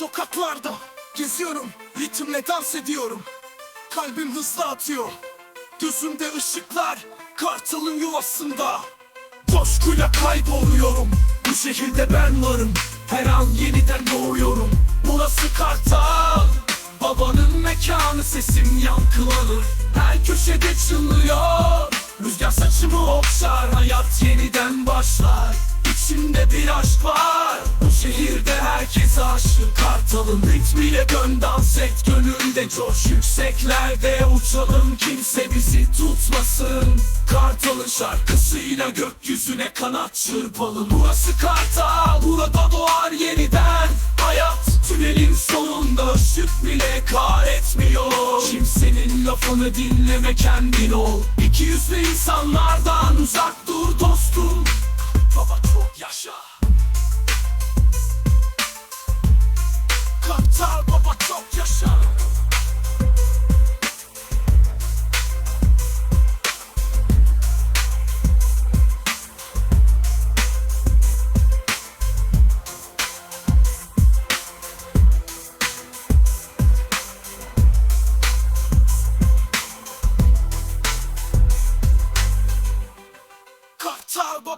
Sokaklarda geziyorum, ritimle dans ediyorum. Kalbim hızlı atıyor. Gözümde ışıklar, kartalın yuvasında. Coşkuyla kayboluyorum. Bu şehirde ben varım. Her an yeniden doğuyorum. Burası Kartal. Babanın mekanı sesim yankılanır. Her köşede çınlıyor. Rüzgar saçımı okşar. Hayat yeniden başlar. İçimde bir aşk var. Bu şehirde herkes aşık. Kartalın ritmiyle dön dans et. Gönlümde coş yükseklerde uçalım. Kimse bizi tutmasın. Kartalın şarkısıyla gökyüzüne kanat çırpalım. Burası Kartal. Burada doğar yeniden hayat. Tünelin sonunda ışık bile kahretmiyor. Kimsenin lafını dinleme kendin ol. İki yüzlü insanlardan uzak dur dostum. Baba çok yaşa. Albo